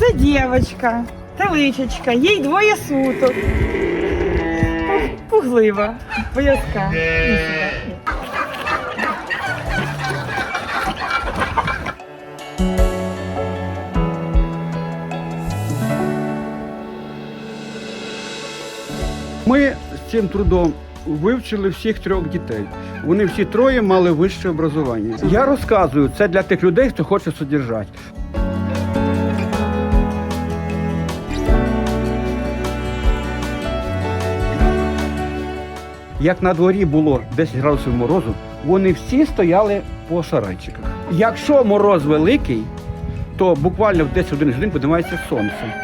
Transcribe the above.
Мавочка, теличечка, їй двоє суток. Пуглива, боязка. Ми з цим трудом вивчили всіх трьох дітей. Вони всі троє мали вище образування. Я розказую це для тих людей, хто хоче содержати. Як на дворі було 10 градусів морозу, вони всі стояли по сарайчиках. Якщо мороз великий, то буквально в 10 годин піднімається сонце.